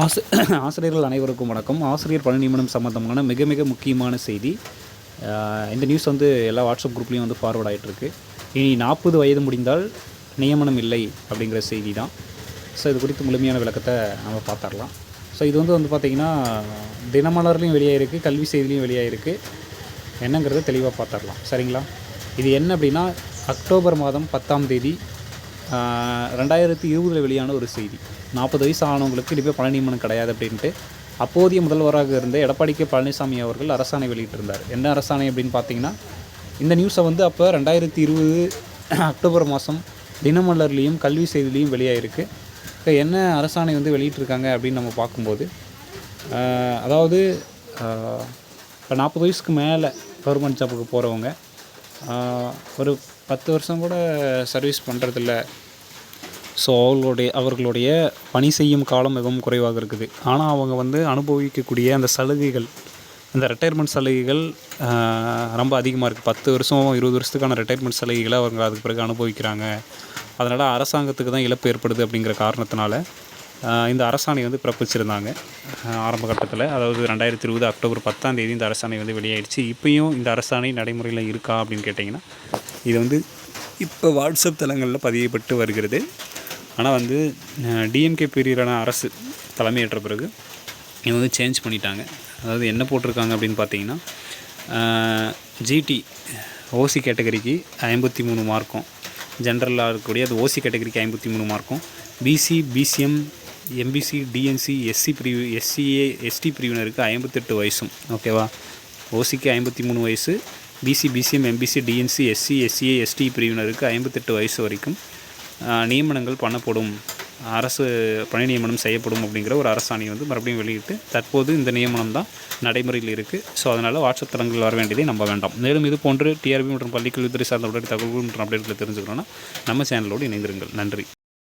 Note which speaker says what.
Speaker 1: ஆசி ஆசிரியர்கள் அனைவருக்கும் வணக்கம். ஆசிரியர் பணி நியமனம் சம்மந்தமான மிக மிக முக்கியமான செய்தி. இந்த நியூஸ் வந்து எல்லா வாட்ஸ்அப் குரூப்லேயும் வந்து ஃபார்வர்ட் ஆகிட்டுருக்கு இனி நாற்பது வயது முடிந்தால் நியமனம் இல்லை அப்படிங்கிற செய்தி தான் ஸோ இது குறித்து முழுமையான விளக்கத்தை நம்ம பார்த்துடலாம். ஸோ இது வந்து வந்து பார்த்திங்கன்னா தினமலர்லேயும் வெளியாகிருக்கு கல்வி செய்திலையும் வெளியாகிருக்கு என்னங்கிறத தெளிவாக பார்த்துடலாம். சரிங்களா? இது என்ன அப்படின்னா அக்டோபர் மாதம் பத்தாம் தேதி ரெண்டாயிரத்தி இருபதில் வெளியான ஒரு செய்தி. நாற்பது வயசு ஆனவங்களுக்கு இனிமேல் பழனி நியமனம் கிடையாது அப்படின்ட்டு அப்போதைய முதல்வராக இருந்த எடப்பாடி கே பழனிசாமி அவர்கள் அரசாணை வெளியிட்டிருந்தார். என்ன அரசாணை அப்படின்னு பார்த்தீங்கன்னா இந்த நியூஸை வந்து அப்போ ரெண்டாயிரத்தி இருபது அக்டோபர் மாதம் தினமலர்லேயும் கல்வி செய்திலையும் வெளியாகிருக்கு இப்போ என்ன அரசாணை வந்து வெளியிட்டிருக்காங்க அப்படின்னு நம்ம பார்க்கும்போது அதாவது இப்போ நாற்பது வயசுக்கு மேலே கவர்மெண்ட் ஜாப்புக்கு போகிறவங்க ஒரு பத்து வருஷம் கூட சர்வீஸ் பண்ணுறதில்ல ஸோ அவர்களுடைய அவர்களுடைய பணி செய்யும் காலம் மிகவும் குறைவாக இருக்குது. ஆனால் அவங்க வந்து அனுபவிக்கக்கூடிய அந்த சலுகைகள் அந்த ரிட்டையர்மெண்ட் சலுகைகள் ரொம்ப அதிகமாக இருக்குது பத்து வருஷம் இருபது வருஷத்துக்கான ரிட்டையர்மெண்ட் சலுகைகளை அவங்க அதுக்கு பிறகு அனுபவிக்கிறாங்க. அதனால் அரசாங்கத்துக்கு தான் இழப்பு ஏற்படுது அப்படிங்கிற காரணத்தினால இந்த அரசாணை வந்து பிறப்பிச்சிருந்தாங்க. ஆரம்ப கட்டத்தில். அதாவது ரெண்டாயிரத்தி இருபது அக்டோபர் பத்தாம் தேதி இந்த அரசாணை வந்து வெளியாயிடுச்சு. இப்போயும் இந்த அரசாணை நடைமுறையில் இருக்கா அப்படின்னு கேட்டிங்கன்னா இது வந்து இப்போ வாட்ஸ்அப் தளங்களில் பதியப்பட்டு வருகிறது. ஆனால் வந்து டிஎம்கே பீரியடான அரசு தலைமையேற்ற பிறகு இவங்க வந்து சேஞ்ச் பண்ணிட்டாங்க. அதாவது என்ன போட்டிருக்காங்க அப்படின்னு பார்த்தீங்கன்னா ஜிடி ஓசி கேட்டகரிக்கு ஐம்பத்தி மூணு மார்க்கும் ஜென்ரலாக இருக்கக்கூடிய அது ஓசி கேட்டகரிக்கு ஐம்பத்தி மூணு மார்க்கும் BC BCM MBC DNC SC பிரிவு எஸ்சிஏ எஸ்டி பிரிவினருக்கு ஐம்பத்தெட்டு வயசும். ஓகேவா? ஓசிக்கு ஐம்பத்தி மூணு வயசு BC BCM MBC DNC SC SCA ST பிரிவினருக்கு ஐம்பத்தெட்டு வயசு வரைக்கும் நியமனங்கள் பண்ணப்படும். அரசு பணி நியமனம் செய்யப்படும் அப்படிங்கிற ஒரு அரசாணை வந்து மறுபடியும் வெளியிட்டு தற்போது இந்த நியமனம் தான் நடைமுறையில் இருக்குது ஸோ அதனால் வாட்ஸ்அப் தளங்கள் வர வேண்டியதை நம்ப வேண்டாம். மேலும் இது போன்று டிஆர்பி மற்றும் பள்ளிக்கல்வித்துறை சார்ந்த உடனடி தகவல்கள் மற்றும் அப்டேட்களை தெரிஞ்சுக்கணும்னா நம்ம சேனலோடு இணைந்திருங்கள். நன்றி.